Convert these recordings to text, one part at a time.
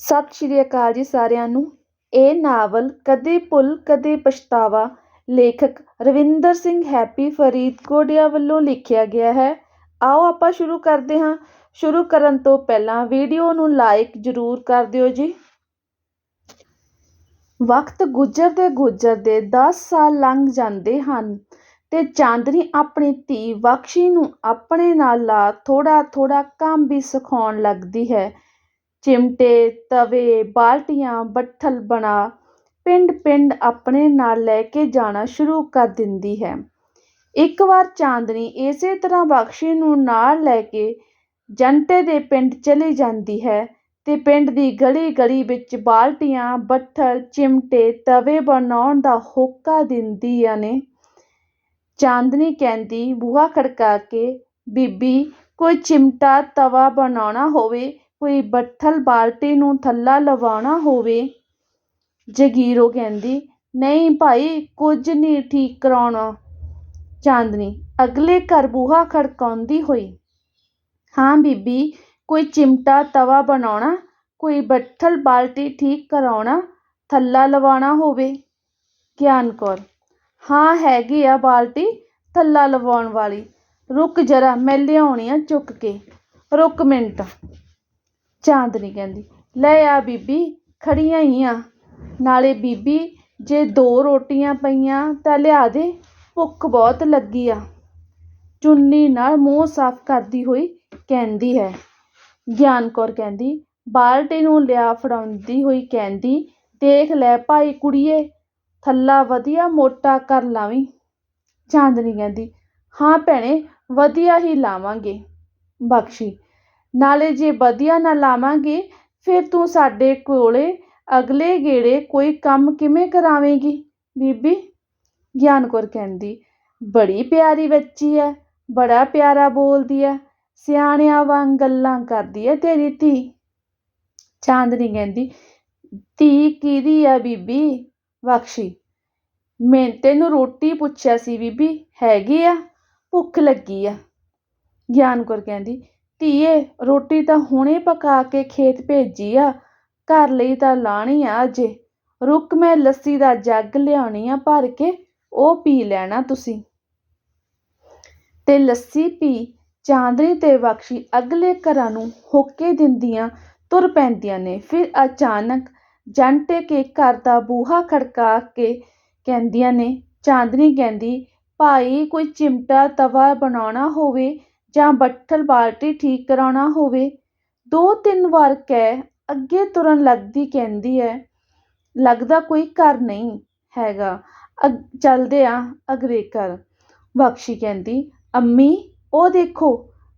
ਸਤਿ ਸ਼੍ਰੀ ਅਕਾਲ ਜੀ ਸਾਰਿਆਂ ਨੂੰ। ਇਹ ਨਾਵਲ ਕਦੇ ਭੁੱਲ, ਕਦੇ ਪਛਤਾਵਾ ਲੇਖਕ ਰਵਿੰਦਰ ਸਿੰਘ ਹੈਪੀ ਫਰੀਦਕੋਟਿਆ ਵੱਲੋਂ ਲਿਖਿਆ ਗਿਆ ਹੈ। ਆਓ ਆਪਾਂ ਸ਼ੁਰੂ ਕਰਦੇ ਹਾਂ। ਸ਼ੁਰੂ ਕਰਨ ਤੋਂ ਪਹਿਲਾਂ ਵੀਡੀਓ ਨੂੰ ਲਾਈਕ ਜ਼ਰੂਰ ਕਰ ਦਿਓ ਜੀ। ਵਕਤ ਗੁਜ਼ਰਦੇ ਗੁਜ਼ਰਦੇ 10 ਸਾਲ ਲੰਘ ਜਾਂਦੇ ਹਨ ਤੇ ਚਾਂਦਨੀ ਆਪਣੀ ਧੀ ਬਖਸ਼ੀ ਨੂੰ ਆਪਣੇ ਨਾਲ ਲਾ ਥੋੜਾ ਥੋੜਾ ਕੰਮ ਵੀ ਸਿਖਾਉਣ ਲੱਗਦੀ ਹੈ। ਚਿਮਟੇ, ਤਵੇ, ਬਾਲਟੀਆਂ, ਬੱਠਲ ਬਣਾ ਪਿੰਡ ਪਿੰਡ ਆਪਣੇ ਨਾਲ ਲੈ ਕੇ ਜਾਣਾ ਸ਼ੁਰੂ ਕਰ ਦਿੰਦੀ ਹੈ। ਇੱਕ ਵਾਰ ਚਾਂਦਨੀ ਇਸੇ ਤਰ੍ਹਾਂ ਬਖਸ਼ੀ ਨੂੰ ਨਾਲ ਲੈ ਕੇ ਜੰਟੇ ਦੇ ਪਿੰਡ ਚਲੀ ਜਾਂਦੀ ਹੈ ਤੇ ਪਿੰਡ ਦੀ ਗਲੀ ਗਲੀ ਵਿੱਚ ਬਾਲਟੀਆਂ, ਬੱਠਲ, ਚਿਮਟੇ, ਤਵੇ ਬਣਾਉਣ ਦਾ ਹੋਕਾ ਦਿੰਦੀਆਂ ਨੇ ਚਾਂਦਨੀ ਕਹਿੰਦੀ, ਬੂਹਾ ਖੜਕਾ ਕੇ, ਬੀਬੀ, ਕੋਈ ਚਿਮਟਾ ਤਵਾ ਬਣਾਉਣਾ ਹੋਵੇ ਕੋਈ ਬੱਠਲ ਬਾਲਟੀ ਨੂੰ ਥੱਲਾ ਲਵਾਉਣਾ ਹੋਵੇ? ਜਗੀਰੋ ਕਹਿੰਦੀ, ਨਹੀਂ ਭਾਈ, ਕੁਝ ਨਹੀਂ ਠੀਕ ਕਰਾਉਣਾ। ਚਾਂਦਨੀ, ਅਗਲੇ ਘਰ ਬੂਹਾ ਖੜਕਾਉਂਦੀ ਹੋਈ। ਹਾਂ ਬੀਬੀ, ਕੋਈ ਚਿਮਟਾ ਤਵਾ ਬਣਾਉਣਾ? ਕੋਈ ਬੱਠਲ ਬਾਲਟੀ ਠੀਕ ਕਰਾਉਣਾ? ਥੱਲਾ ਲਵਾਉਣਾ ਹੋਵੇ? ਗਿਆਨ ਕੌਰ, ਹਾਂ, ਹੈਗੀ ਆ ਬਾਲਟੀ, ਥੱਲਾ ਲਵਾਉਣ ਵਾਲੀ। ਰੁਕ ਜਰਾ, ਮੈਂ ਲਿਆਉਣੀ ਆ ਚੁੱਕ ਕੇ। ਰੁਕ ਮਿੰਟ। ਚਾਂਦਨੀ ਕਹਿੰਦੀ। ਲੈ ਆ ਬੀਬੀ, ਖੜੀਆਂ ਹੀ ਆ। ਨਾਲੇ ਬੀਬੀ, ਜੇ ਦੋ ਰੋਟੀਆਂ ਪਈਆਂ ਤਾਂ ਲਿਆ ਦੇ, ਭੁੱਖ ਬਹੁਤ ਲੱਗੀ ਆ। ਚੁੰਨੀ ਨਾਲ ਮੂੰਹ ਸਾਫ਼ ਕਰਦੀ ਹੋਈ ਕਹਿੰਦੀ ਹੈ। ਗਿਆਨ ਕੌਰ ਕਹਿੰਦੀ, ਬਾਲਟੀ ਨੂੰ ਲਿਆ ਫੜਾਉਂਦੀ ਹੋਈ ਕਹਿੰਦੀ, ਦੇਖ ਲੈ ਭਾਈ ਕੁੜੀਏ, ਥੱਲਾ ਵਧੀਆ ਮੋਟਾ ਕਰ ਲਾਵੀਂ। ਚਾਂਦਨੀ ਕਹਿੰਦੀ, ਹਾਂ ਭੈਣੇ, ਵਧੀਆ ਹੀ ਲਾਵਾਂਗੇ। ਬਖਸ਼ੀ ਨਾਲੇ ਜੇ ਵਧੀਆ ਨਾ ਲਾਵਾਂਗੇ, ਫਿਰ ਤੂੰ ਸਾਡੇ ਕੋਲ ਅਗਲੇ ਗੇੜੇ ਕੋਈ ਕੰਮ ਕਿਵੇਂ ਕਰਾਵੇਂਗੀ? ਬੀਬੀ ਗਿਆਨ ਕੌਰ ਕਹਿੰਦੀ, ਬੜੀ ਪਿਆਰੀ ਬੱਚੀ ਹੈ ਬੜਾ ਪਿਆਰਾ ਬੋਲਦੀ ਹੈ ਸਿਆਣਿਆਂ ਵਾਂਗ ਗੱਲਾਂ ਕਰਦੀ ਹੈ ਤੇਰੀ ਧੀ। ਚਾਂਦਨੀ ਕਹਿੰਦੀ, ਧੀ ਕਿਹਦੀ ਆ ਬੀਬੀ? ਬਖਸ਼ੀ ਮੈਂ ਤੈਨੂੰ ਰੋਟੀ ਪੁੱਛਿਆ ਸੀ ਬੀਬੀ, ਹੈਗੀ ਆ? ਭੁੱਖ ਲੱਗੀ ਆ? ਗਿਆਨ ਕੌਰ ਕਹਿੰਦੀ ਧੀਏ, ਰੋਟੀ ਤਾਂ ਹੁਣੇ ਪਕਾ ਕੇ ਖੇਤ ਭੇਜੀ ਆ। ਘਰ ਲਈ ਤਾਂ ਲਾਣੀ ਆ ਅਜੇ। ਰੁਕ ਮੈਂ ਲੱਸੀ ਦਾ ਜੱਗ ਲਿਆਉਣੀ ਆ ਭਰ ਕੇ, ਉਹ ਪੀ ਲੈਣਾ ਤੁਸੀਂ। ਤੇ ਲੱਸੀ ਪੀ, ਚਾਂਦਨੀ ਤੇ ਬਖਸ਼ੀ ਅਗਲੇ ਘਰਾਂ ਨੂੰ ਹੋਕੇ ਦਿੰਦੀਆਂ ਤੁਰ ਪੈਂਦੀਆਂ ਨੇ। ਫਿਰ ਅਚਾਨਕ ਜੰਟੇ ਕੇ ਘਰ ਦਾ ਬੂਹਾ ਖੜਕਾ ਕੇ ਕਹਿੰਦੀਆਂ ਨੇ, ਚਾਂਦਨੀ ਕਹਿੰਦੀ, ਭਾਈ, ਕੋਈ ਚਿਮਟਾ ਤਵਾ ਬਣਾਉਣਾ ਹੋਵੇ ਜਾਂ ਬੱਠਲ ਬਾਲਟੀ ਠੀਕ ਕਰਾਉਣਾ ਹੋਵੇ, ਦੋ ਤਿੰਨ ਵਾਰ ਕਹਿ ਅੱਗੇ ਤੁਰਨ ਲੱਗਦੀ ਕਹਿੰਦੀ ਹੈ ਲੱਗਦਾ ਕੋਈ ਘਰ ਨਹੀਂ ਹੈਗਾ। ਅ ਚੱਲਦੇ ਹਾਂ ਅਗਲੇ ਘਰ। ਬਖਸ਼ੀ ਕਹਿੰਦੀ, ਅੰਮੀ, ਉਹ ਦੇਖੋ,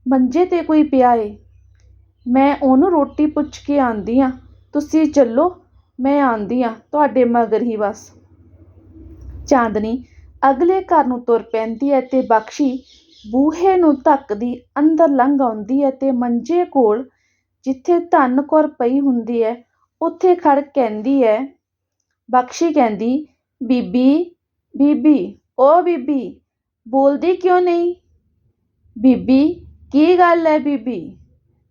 ਮੰਜੇ ਤੇ ਕੋਈ ਪਿਆ ਏ। ਮੈਂ ਉਹਨੂੰ ਰੋਟੀ ਪੁੱਛ ਕੇ ਆਉਂਦੀ ਹਾਂ ਤੁਸੀਂ ਚੱਲੋ, ਮੈਂ ਆਉਂਦੀ ਹਾਂ ਤੁਹਾਡੇ ਮਗਰ ਹੀ ਬਸ। ਚਾਂਦਨੀ ਅਗਲੇ ਘਰ ਨੂੰ ਤੁਰ ਪੈਂਦੀ ਹੈ ਅਤੇ ਬਖਸ਼ੀ ਬੂਹੇ ਨੂੰ ਧੱਕਦੀ ਅੰਦਰ ਲੰਘ ਆਉਂਦੀ ਹੈ ਤੇ ਮੰਜੇ ਕੋਲ ਜਿੱਥੇ ਧੰਨ ਕੌਰ ਪਈ ਹੁੰਦੀ ਹੈ, ਉੱਥੇ ਖੜ ਕਹਿੰਦੀ ਹੈ, ਬਖਸ਼ੀ ਕਹਿੰਦੀ, ਬੀਬੀ ਬੀਬੀ, ਓ ਬੀਬੀ, ਬੋਲਦੀ ਕਿਉਂ ਨਹੀਂ? ਬੀਬੀ, ਕੀ ਗੱਲ ਹੈ ਬੀਬੀ?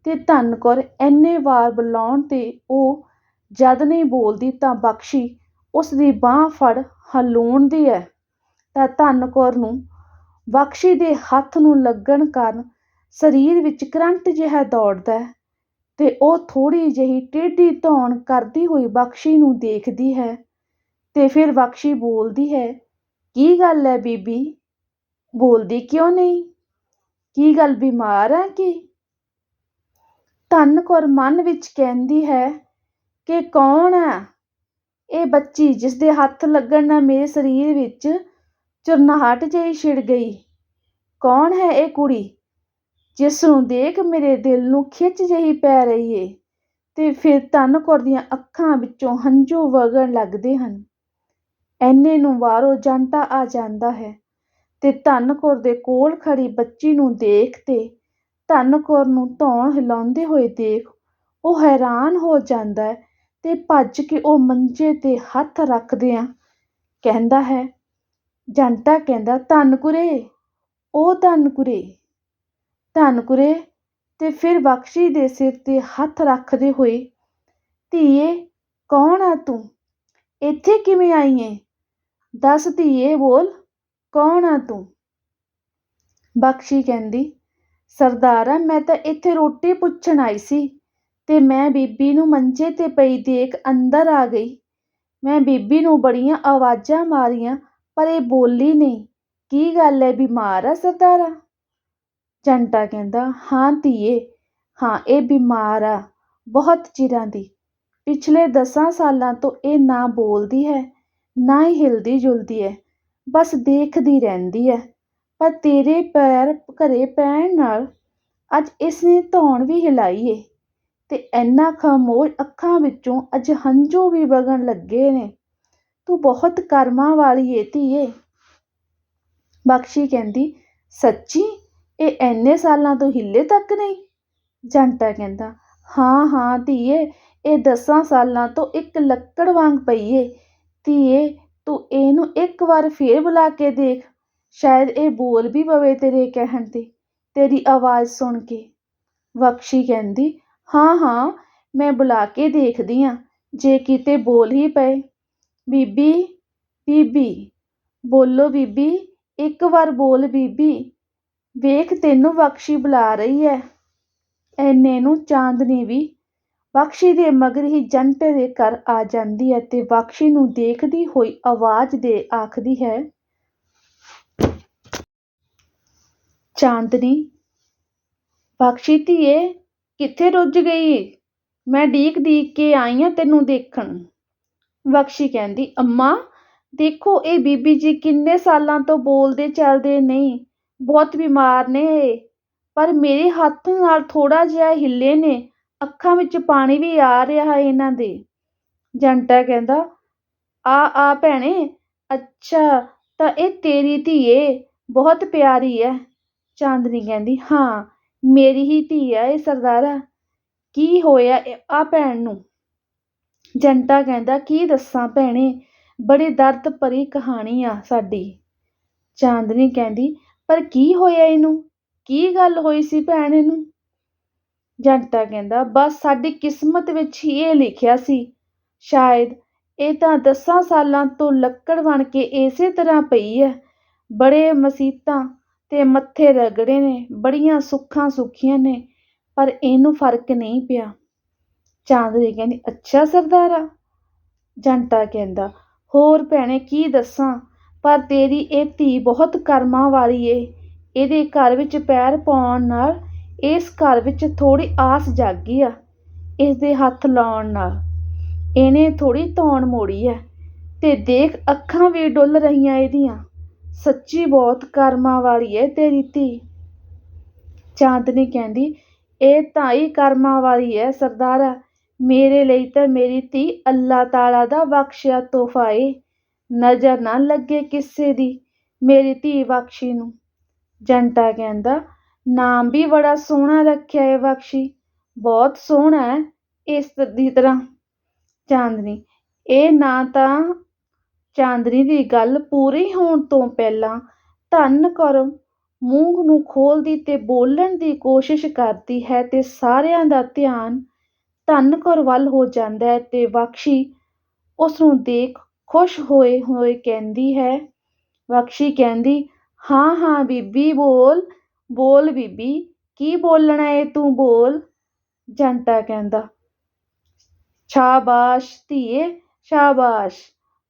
ਤੇ ਧੰਨ ਕੌਰ ਐਨੇ ਵਾਰ ਬੁਲਾਉਣ ਤੇ ਉਹ ਜਦ ਨਹੀਂ ਬੋਲਦੀ ਤਾਂ ਬਖਸ਼ੀ ਉਸ ਦੀ ਬਾਹ ਫੜ ਹਲੂਣਦੀ ਹੈ। ਤਾਂ ਧੰਨ ਕੌਰ ਨੂੰ ਬਖਸ਼ੀ ਦੇ ਹੱਥ ਨੂੰ ਲੱਗਣ ਕਾਰਨ ਸਰੀਰ ਵਿੱਚ ਕਰੰਟ ਜਿਹਾ ਦੌੜਦਾ ਹੈ ਤੇ ਉਹ ਥੋੜੀ ਜਿਹੀ ਟੇਢੀ ਧੌਣ ਕਰਦੀ ਹੋਈ ਬਖਸ਼ੀ ਨੂੰ ਦੇਖਦੀ ਹੈ ਤੇ ਫਿਰ ਬਖਸ਼ੀ ਬੋਲਦੀ ਹੈ, ਕੀ ਗੱਲ ਹੈ ਬੀਬੀ? ਬੋਲਦੀ ਕਿਉਂ ਨਹੀਂ? ਕੀ ਗੱਲ ਬਿਮਾਰ ਹੈ ਕਿ? ਧੰਨ ਕੌਰ ਮਨ ਵਿੱਚ ਕਹਿੰਦੀ ਹੈ ਕਿ ਕੌਣ ਹੈ? ਇਹ ਬੱਚੀ ਜਿਸ ਦੇ ਹੱਥ ਲੱਗਣ ਨਾਲ ਮੇਰੇ ਸਰੀਰ ਵਿੱਚ ਚੁਰਨਾਹਟ ਜਿਹੀ ਛਿੜ ਗਈ। ਕੌਣ ਹੈ ਇਹ ਕੁੜੀ? ਜਿਸ ਨੂੰ ਦੇਖ ਮੇਰੇ ਦਿਲ ਨੂੰ ਖਿੱਚ ਜਿਹੀ ਪੈ ਰਹੀ ਏ ਤੇ ਫਿਰ ਧੰਨ ਕੌਰ ਦੀਆਂ ਅੱਖਾਂ ਵਿੱਚੋਂ ਹੰਝੂ ਵਗਣ ਲੱਗਦੇ ਹਨ। ਐਨੇ ਨੂੰ ਬਾਹਰੋਂ ਜੰਟਾ ਆ ਜਾਂਦਾ ਹੈ ਤੇ ਧਨ ਕੌਰ ਦੇ ਕੋਲ ਖੜੀ ਬੱਚੀ ਨੂੰ ਦੇਖ ਤੇ ਧੰਨ ਕੌਰ ਨੂੰ ਧੌਣ ਹਿਲਾਉਂਦੇ ਹੋਏ ਦੇਖ ਉਹ ਹੈਰਾਨ ਹੋ ਜਾਂਦਾ ਹੈ ਤੇ ਭੱਜ ਕੇ ਉਹ ਮੰਜੇ ਤੇ ਹੱਥ ਰੱਖਦਿਆਂ ਕਹਿੰਦਾ ਹੈ ਜੰਟਾ ਕਹਿੰਦਾ, ਧੰਨ ਕੁਰੇ, ਉਹ ਧੰਨ ਕੁਰੇ ਧੰਨ ਕੁਰੇ। ਤੇ ਫਿਰ ਬਖਸ਼ੀ ਦੇ ਸਿਰ ਤੇ ਹੱਥ ਰੱਖਦੇ ਹੋਏ, ਧੀਏ, ਕੌਣ ਆ ਤੂੰ? ਇੱਥੇ ਕਿਵੇਂ ਆਈ ਏਂ? ਦੱਸ ਧੀਏ, ਬੋਲ, ਕੌਣ ਆ ਤੂੰ? ਬਖਸ਼ੀ ਕਹਿੰਦੀ, ਸਰਦਾਰਾ ਮੈਂ ਤਾਂ ਇੱਥੇ ਰੋਟੀ ਪੁੱਛਣ ਆਈ ਸੀ ਤੇ ਮੈਂ ਬੀਬੀ ਨੂੰ ਮੰਜੇ ਤੇ ਪਈ ਦੇਖ ਅੰਦਰ ਆ ਗਈ। ਮੈਂ ਬੀਬੀ ਨੂੰ ਬੜੀਆਂ ਆਵਾਜ਼ਾਂ ਮਾਰੀਆਂ ਪਰ ਇਹ ਬੋਲੀ ਨਹੀਂ। ਕੀ ਗੱਲ ਹੈ ਬਿਮਾਰ ਆ ਸਰਦਾਰਾ? ਜੰਟਾ ਕਹਿੰਦਾ, ਹਾਂ ਧੀਏ, ਹਾਂ, ਇਹ ਬਿਮਾਰ ਆ, ਬਹੁਤ ਚਿਰਾਂ ਦੀ। ਪਿਛਲੇ ਦਸਾਂ ਸਾਲਾਂ ਤੋਂ ਇਹ ਨਾ ਬੋਲਦੀ ਹੈ, ਨਾ ਹੀ ਹਿਲਦੀ ਜੁਲਦੀ ਹੈ, ਬਸ ਦੇਖਦੀ ਰਹਿੰਦੀ ਹੈ। ਪਰ ਤੇਰੇ ਪੈਰ ਘਰੇ ਪੈਣ ਨਾਲ ਅੱਜ ਇਸ ਨੇ ਧੌਣ ਵੀ ਹਿਲਾਈ ਏ ਤੇ ਇੰਨਾ ਖਾਮੋਸ਼ ਅੱਖਾਂ ਵਿੱਚੋਂ ਅੱਜ ਹੰਝੂ ਵੀ ਵਗਣ ਲੱਗੇ ਨੇ। ਤੂੰ ਬਹੁਤ ਕਰਮਾਂ ਵਾਲੀ ਏ ਧੀਏ। ਬਖਸ਼ੀ ਕਹਿੰਦੀ, ਸੱਚੀ? ਇਹ ਐਨੇ ਸਾਲਾਂ ਤੋਂ ਹਿੱਲੇ ਤੱਕ ਨਹੀਂ? ਜੰਟਾ ਕਹਿੰਦਾ, ਹਾਂ ਹਾਂ ਧੀਏ, ਇਹ ਦਸਾਂ ਸਾਲਾਂ ਤੋਂ ਇੱਕ ਲੱਕੜ ਵਾਂਗ ਪਈ ਏ। ਧੀਏ, ਤੂੰ ਇਹਨੂੰ ਇੱਕ ਵਾਰ ਫੇਰ ਬੁਲਾ ਕੇ ਦੇਖ। ਸ਼ਾਇਦ ਇਹ ਬੋਲ ਵੀ ਪਵੇ ਤੇਰੇ ਕਹਿਣ ਤੇ, ਤੇਰੀ ਆਵਾਜ਼ ਸੁਣ ਕੇ। ਬਖਸ਼ੀ ਕਹਿੰਦੀ, ਹਾਂ ਹਾਂ, ਮੈਂ ਬੁਲਾ ਕੇ ਦੇਖਦੀ ਆ, ਜੇ ਕਿਤੇ ਬੋਲ ਹੀ ਪਏ। ਬੀਬੀ ਬੀਬੀ, ਬੋਲੋ ਬੀਬੀ, ਇੱਕ ਵਾਰ ਬੋਲ ਬੀਬੀ, ਵੇਖ ਤੈਨੂੰ ਬਖਸ਼ੀ ਬੁਲਾ ਰਹੀ ਹੈ ਐਨੇ ਨੂੰ ਚਾਂਦਨੀ ਵੀ ਬਖਸ਼ੀ ਦੇ ਮਗਰ ਹੀ ਜੰਟੇ ਦੇ ਘਰ ਆ ਜਾਂਦੀ ਹੈ ਤੇ ਬਖਸ਼ੀ ਨੂੰ ਦੇਖਦੀ ਹੋਈ ਆਵਾਜ਼ ਦੇ ਆਖਦੀ ਹੈ, ਚਾਂਦਨੀ, ਬਖਸ਼ੀ ਧੀਏ, ਕਿੱਥੇ ਰੁੱਝ ਗਈ? ਮੈਂ ਡੀਕ ਡੀਕ ਕੇ ਆਈ ਆ ਤੈਨੂੰ ਦੇਖਣ। ਬਖਸ਼ੀ ਕਹਿੰਦੀ, ਅੰਮਾ, ਦੇਖੋ ਇਹ ਬੀਬੀ ਜੀ ਕਿੰਨੇ ਸਾਲਾਂ ਤੋਂ ਬੋਲਦੇ ਚੱਲਦੇ ਨਹੀਂ ਬਹੁਤ ਬਿਮਾਰ ਨੇ ਇਹ। ਪਰ ਮੇਰੇ ਹੱਥ ਨਾਲ ਥੋੜਾ ਜਿਹਾ ਹਿੱਲੇ ਨੇ, ਅੱਖਾਂ ਵਿੱਚ ਪਾਣੀ ਵੀ ਆ ਰਿਹਾ ਹੈ ਇਹਨਾਂ ਦੇ। ਜੰਟਾ ਕਹਿੰਦਾ, ਆ ਆ ਭੈਣੇ, ਅੱਛਾ, ਤਾਂ ਇਹ ਤੇਰੀ ਧੀ ਏ, ਬਹੁਤ ਪਿਆਰੀ ਹੈ ਚਾਂਦਨੀ ਕਹਿੰਦੀ, ਹਾਂ, ਮੇਰੀ ਹੀ ਧੀ ਹੈ ਇਹ ਸਰਦਾਰਾ, ਕੀ ਹੋਇਆ ਆ ਭੈਣ ਨੂੰ? ਜੰਟਾ ਕਹਿੰਦਾ, ਕੀ ਦੱਸਾਂ ਭੈਣੇ? ਬੜੀ ਦਰਦ ਭਰੀ ਕਹਾਣੀ ਆ ਸਾਡੀ। ਚਾਂਦਨੀ ਕਹਿੰਦੀ, ਪਰ ਕੀ ਹੋਇਆ ਇਹਨੂੰ? ਕੀ ਗੱਲ ਹੋਈ ਸੀ ਭੈਣ ਇਹਨੂੰ? ਜੰਟਾ ਕਹਿੰਦਾ, ਬਸ ਸਾਡੀ ਕਿਸਮਤ ਵਿੱਚ ਹੀ ਇਹ ਲਿਖਿਆ ਸੀ। ਸ਼ਾਇਦ ਇਹ ਤਾਂ ਦਸਾਂ ਸਾਲਾਂ ਤੋਂ ਲੱਕੜ ਬਣ ਕੇ ਇਸੇ ਤਰ੍ਹਾਂ ਪਈ ਹੈ ਬੜੇ ਮਸੀਤਾਂ ਤੇ ਮੱਥੇ ਰਗੜੇ ਨੇ, ਬੜੀਆਂ ਸੁੱਖਾਂ ਸੁੱਖੀਆਂ ਨੇ, ਪਰ ਇਹਨੂੰ ਫ਼ਰਕ ਨਹੀਂ ਪਿਆ। ਚਾਂਦਨੀ ਕਹਿੰਦੀ, ਅੱਛਾ ਸਰਦਾਰਾ? ਜੰਟਾ ਕਹਿੰਦਾ, ਹੋਰ ਭੈਣੇ, ਕੀ ਦੱਸਾਂ? ਪਰ ਤੇਰੀ ਇਹ ਧੀ ਬਹੁਤ ਕਰਮਾਂ ਵਾਲੀ ਏ। ਇਹਦੇ ਘਰ ਵਿੱਚ ਪੈਰ ਪਾਉਣ ਨਾਲ ਇਸ ਘਰ ਵਿੱਚ ਥੋੜੀ ਆਸ ਜਾਗੀ ਆ ਇਸ ਦੇ ਹੱਥ ਲਾਉਣ ਨਾਲ। ਇਹਨੇ ਥੋੜੀ ਧੌਣ ਮੋੜੀ ਐ। ਤੇ ਦੇਖ, ਅੱਖਾਂ ਵੀ ਡੁੱਲ ਰਹੀਆਂ ਇਹਦੀਆਂ। ਸੱਚੀ ਬਹੁਤ ਕਰਮਾਂ ਵਾਲੀ ਏ ਤੇਰੀ ਧੀ। ਚਾਂਦਨੀ ਕਹਿੰਦੀ, ਇਹ ਤਾਂ ਹੀ ਕਰਮਾਂ ਵਾਲੀ ਐ ਸਰਦਾਰਾ। ਮੇਰੇ ਲਈ ਤਾਂ ਮੇਰੀ ਧੀ ਅੱਲਾ ਤਾਲਾ ਦਾ ਬਖਸ਼ਿਆ ਤੋਹਫਾ ਏ। ਨਜ਼ਰ ਨਾ ਲੱਗੇ ਕਿਸੇ ਦੀ ਮੇਰੀ ਧੀ ਬਖਸ਼ੀ ਨੂੰ। ਜੰਟਾ ਕਹਿੰਦਾ, ਨਾਮ ਵੀ ਬੜਾ ਸੋਹਣਾ ਰੱਖਿਆ ਏ ਬਖਸ਼ੀ, ਬਹੁਤ ਸੋਹਣਾ ਹੈ ਇਸ ਦੀ ਤਰ੍ਹਾਂ। ਚਾਂਦਨੀ, ਇਹ ਨਾ ਤਾਂ ਚਾਂਦਨੀ ਦੀ ਗੱਲ ਪੂਰੀ ਹੋਣ ਤੋਂ ਪਹਿਲਾਂ ਧੰਨ ਕਰਮ ਮੂੰਹ ਨੂੰ ਖੋਲਦੀ ਤੇ ਬੋਲਣ ਦੀ ਕੋਸ਼ਿਸ਼ ਕਰਦੀ ਹੈ ਤੇ ਸਾਰਿਆਂ ਦਾ ਧਿਆਨ ਧੰਨ ਕੌਰ ਵੱਲ ਹੋ ਜਾਂਦਾ ਹੈ ਤੇ ਬਖਸ਼ੀ ਉਸ ਨੂੰ ਦੇਖ ਖੁਸ਼ ਹੋਏ ਹੋਏ ਕਹਿੰਦੀ ਹੈ ਬਖਸ਼ੀ ਕਹਿੰਦੀ, ਹਾਂ ਹਾਂ, ਬੀਬੀ, ਬੋਲ ਬੋਲ ਬੀਬੀ, ਕੀ ਬੋਲਣਾ ਏ ਤੂੰ, ਬੋਲ ਜੰਟਾ ਕਹਿੰਦਾ। ਸ਼ਾਬਾਸ਼ ਧੀਏ, ਸ਼ਾਬਾਸ਼,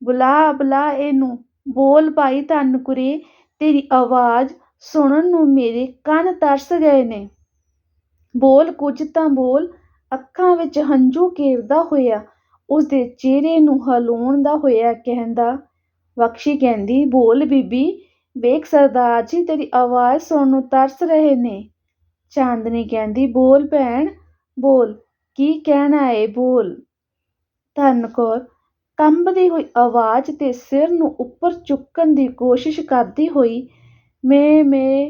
ਬੁਲਾ ਬੁਲਾ ਇਹਨੂੰ, ਬੋਲ ਭਾਈ ਧੰਨ ਕੁਰੇ, ਤੇਰੀ ਆਵਾਜ਼ ਸੁਣਨ ਨੂੰ ਮੇਰੇ ਕੰਨ ਤਰਸ ਗਏ ਨੇ। ਬੋਲ ਕੁਝ ਤਾਂ ਬੋਲ ਅੱਖਾਂ ਵਿੱਚ ਹੰਝੂ ਘੇਰਦਾ ਹੋਇਆ, ਉਸਦੇ ਚਿਹਰੇ ਨੂੰ ਹਲਾਉਣ ਦਾ ਹੋਇਆ ਕਹਿੰਦਾ ਬਖਸ਼ੀ ਕਹਿੰਦੀ, ਬੋਲ ਬੀਬੀ, ਵੇਖ ਸਰਦਾਰ ਜੀ, ਤੇਰੀ ਆਵਾਜ਼ ਸੁਣਨ ਨੂੰ ਤਰਸ ਰਹੇ ਨੇ ਚਾਂਦਨੀ ਕਹਿੰਦੀ, ਬੋਲ ਭੈਣ, ਬੋਲ, ਕੀ ਕਹਿਣਾ ਏ, ਬੋਲ ਧੰਨ ਕੌਰ ਕੰਬਦੀ ਹੋਈ ਆਵਾਜ਼ ਤੇ ਸਿਰ ਨੂੰ ਉੱਪਰ ਚੁੱਕਣ ਦੀ ਕੋਸ਼ਿਸ਼ ਕਰਦੀ ਹੋਈ, ਮੈਂ, ਮੇ,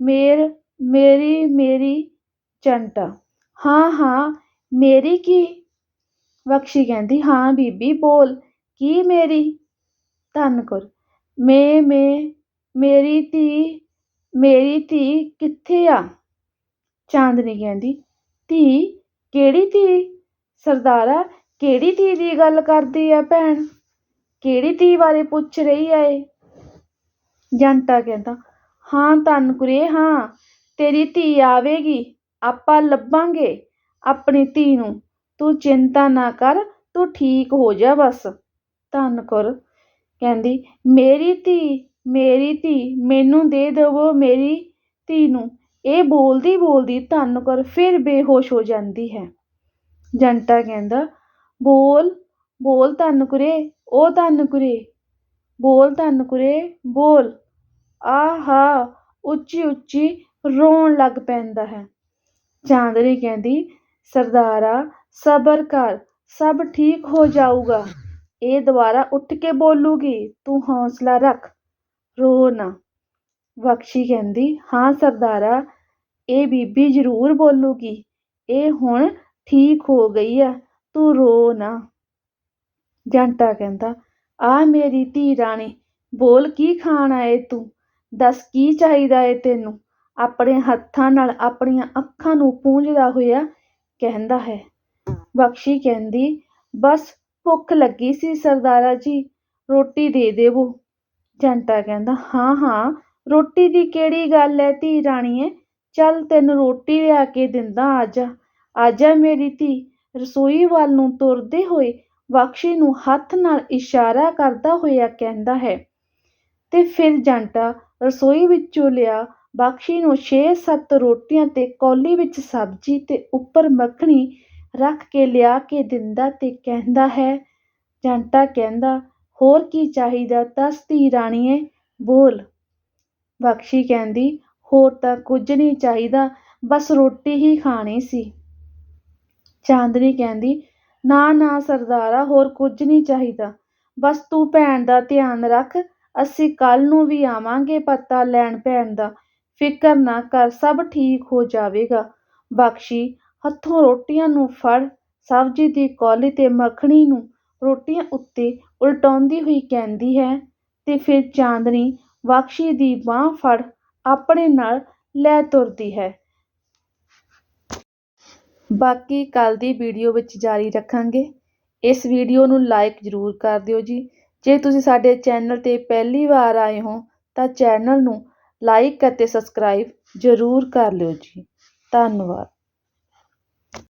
ਮੇਰ, ਮੇਰੀ ਮੇਰੀ, ਚੰਟਾ। ਹਾਂ ਹਾਂ, ਮੇਰੀ ਕੀ ਬਖਸ਼ੀ ਕਹਿੰਦੀ? ਹਾਂ, ਬੀਬੀ, ਬੋਲ। ਕੀ ਮੇਰੀ? ਧੰਨ ਕੌਰ ਮੈਂ ਮੈਂ, ਮੇਰੀ ਧੀ ਮੇਰੀ ਧੀ ਕਿੱਥੇ ਆ? ਚਾਂਦਨੀ ਕਹਿੰਦੀ। ਧੀ, ਕਿਹੜੀ ਧੀ? ਸਰਦਾਰਾ, ਕਿਹੜੀ ਧੀ ਦੀ ਗੱਲ ਕਰਦੀ ਐ ਭੈਣ? ਕਿਹੜੀ ਧੀ ਬਾਰੇ ਪੁੱਛ ਰਹੀ ਐ ਇਹ? ਜੰਟਾ ਕਹਿੰਦਾ। ਹਾਂ ਤਨਕੁਰੇ ਹਾਂ, ਤੇਰੀ ਧੀ ਆਵੇਗੀ। ਆਪਾਂ ਲੱਭਾਂਗੇ ਆਪਣੀ ਧੀ ਨੂੰ। ਤੂੰ ਚਿੰਤਾ ਨਾ ਕਰ, ਤੂੰ ਠੀਕ ਹੋ ਜਾ ਬਸ। ਧੰਨ ਕੌਰ। ਕਹਿੰਦੀ, ਮੇਰੀ ਧੀ ਮੇਰੀ ਧੀ, ਮੈਨੂੰ ਦੇ ਦੇਵੋ ਮੇਰੀ ਧੀ ਨੂੰ। ਇਹ ਬੋਲਦੀ ਬੋਲਦੀ ਧੰਨ ਕੌਰ ਫਿਰ ਬੇਹੋਸ਼ ਹੋ ਜਾਂਦੀ ਹੈ। ਜੰਟਾ ਕਹਿੰਦਾ, ਬੋਲ ਬੋਲ ਧੰਨ ਕੁਰੇ, ਉਹ ਧੰਨ ਕੁਰੇ, ਬੋਲ ਧੰਨ ਕੁਰੇ, ਬੋਲ। ਆਹਾ ਉੱਚੀ ਉੱਚੀ ਰੋਣ ਲੱਗ ਪੈਂਦਾ ਹੈ। ਚਾਂਦਨੀ ਕਹਿੰਦੀ, ਸਰਦਾਰਾ, ਸਬਰ ਕਰ, ਸਭ ਠੀਕ ਹੋ ਜਾਊਗਾ। ਇਹ ਦੁਬਾਰਾ ਉੱਠ ਕੇ ਬੋਲੂਗੀ, ਤੂੰ ਹੌਸਲਾ ਰੱਖ, ਰੋ ਨਾ। ਬਖਸ਼ੀ ਕਹਿੰਦੀ, ਹਾਂ ਸਰਦਾਰਾ, ਇਹ ਬੀਬੀ ਜ਼ਰੂਰ ਬੋਲੂਗੀ। ਇਹ ਹੁਣ ਠੀਕ ਹੋ ਗਈ ਆ, ਤੂੰ ਰੋ ਨਾ। ਜੰਟਾ ਕਹਿੰਦਾ, ਆ ਮੇਰੀ ਧੀ ਰਾਣੀ, ਬੋਲ ਕੀ ਖਾਣਾ ਏ ਤੂੰ? ਦੱਸ ਕੀ ਚਾਹੀਦਾ ਏ ਤੈਨੂੰ? ਆਪਣੇ ਹੱਥਾਂ ਨਾਲ ਆਪਣੀਆਂ ਅੱਖਾਂ ਨੂੰ ਪੂੰਝਦਾ ਹੋਇਆ ਕਹਿੰਦਾ ਹੈ। ਬਖਸ਼ੀ ਕਹਿੰਦੀ, ਬਸ ਭੁੱਖ ਲੱਗੀ ਸੀ ਸਰਦਾਰਾ ਜੀ, ਰੋਟੀ ਦੇ ਦੇਵੋ। ਜੰਟਾ ਕਹਿੰਦਾ, ਹਾਂ ਹਾਂ, ਰੋਟੀ ਦੀ ਕਿਹੜੀ ਗੱਲ ਐ ਧੀ ਰਾਣੀਏ? ਚੱਲ ਤੈਨੂੰ ਰੋਟੀ ਲਿਆ ਕੇ ਦਿੰਦਾ ਆਜਾ ਆਜਾ ਮੇਰੀ ਧੀ, ਰਸੋਈ ਵੱਲ ਨੂੰ ਤੁਰਦੇ ਹੋਏ ਬਖਸ਼ੀ ਨੂੰ ਹੱਥ ਨਾਲ ਇਸ਼ਾਰਾ ਕਰਦਾ ਹੋਇਆ ਕਹਿੰਦਾ ਹੈ। ਤੇ ਫਿਰ ਜੰਟਾ ਰਸੋਈ ਵਿੱਚੋਂ ਲਿਆ ਬਖਸ਼ੀ ਨੂੰ 6-7 ਰੋਟੀਆਂ ਤੇ ਕੌਲੀ ਵਿੱਚ ਸਬਜ਼ੀ ਤੇ ਉੱਪਰ ਮੱਖਣੀ ਰੱਖ ਕੇ ਲਿਆ ਕੇ ਦਿੰਦਾ ਤੇ ਕਹਿੰਦਾ ਹੈ, ਜੰਟਾ ਕਹਿੰਦਾ, ਹੋਰ ਕੀ ਚਾਹੀਦਾ? ਦੱਸ ਧੀ ਰਾਣੀਏ, ਬੋਲ। ਬਖਸ਼ੀ ਕਹਿੰਦੀ, ਹੋਰ ਤਾਂ ਕੁਝ ਨਹੀਂ ਚਾਹੀਦਾ, ਬਸ ਰੋਟੀ ਹੀ ਖਾਣੀ ਸੀ। ਚਾਂਦਨੀ ਕਹਿੰਦੀ, ਨਾ ਨਾ ਸਰਦਾਰਾ, ਹੋਰ ਕੁਝ ਨਹੀਂ ਚਾਹੀਦਾ। ਬਸ ਤੂੰ ਭੈਣ ਦਾ ਧਿਆਨ ਰੱਖ, ਅਸੀਂ ਕੱਲ੍ਹ ਨੂੰ ਵੀ ਆਵਾਂਗੇ ਪਤਾ ਲੈਣ ਭੈਣ ਦਾ। ਫਿਕਰ ਨਾ ਕਰ, ਸਭ ਠੀਕ ਹੋ ਜਾਵੇਗਾ। ਬਖਸ਼ੀ, ਹੱਥੋਂ ਰੋਟੀਆਂ ਨੂੰ ਫੜ, ਸਬਜ਼ੀ ਦੀ ਕੌਲੀ ਤੇ ਮੱਖਣੀ ਨੂੰ ਰੋਟੀਆਂ ਉੱਤੇ ਉਲਟਾਉਂਦੀ ਹੋਈ ਕਹਿੰਦੀ ਹੈ, ਤੇ ਫਿਰ ਚਾਂਦਨੀ ਬਖਸ਼ੀ ਦੀ ਬਾਹ ਫੜ ਆਪਣੇ ਨਾਲ ਲੈ ਤੁਰਦੀ ਹੈ। ਬਾਕੀ ਕੱਲ ਦੀ ਵੀਡੀਓ ਵਿੱਚ ਜਾਰੀ ਰੱਖਾਂਗੇ। ਇਸ ਵੀਡੀਓ ਨੂੰ ਲਾਈਕ ਜ਼ਰੂਰ ਕਰ ਦਿਓ ਜੀ। ਜੇ ਤੁਸੀਂ ਸਾਡੇ ਚੈਨਲ ਤੇ ਪਹਿਲੀ ਵਾਰ ਆਏ ਹੋ, ਤਾਂ ਚੈਨਲ ਨੂੰ ਲਾਈਕ ਅਤੇ ਸਬਸਕ੍ਰਾਈਬ ਜ਼ਰੂਰ ਕਰ ਲਿਓ ਜੀ। ਧੰਨਵਾਦ।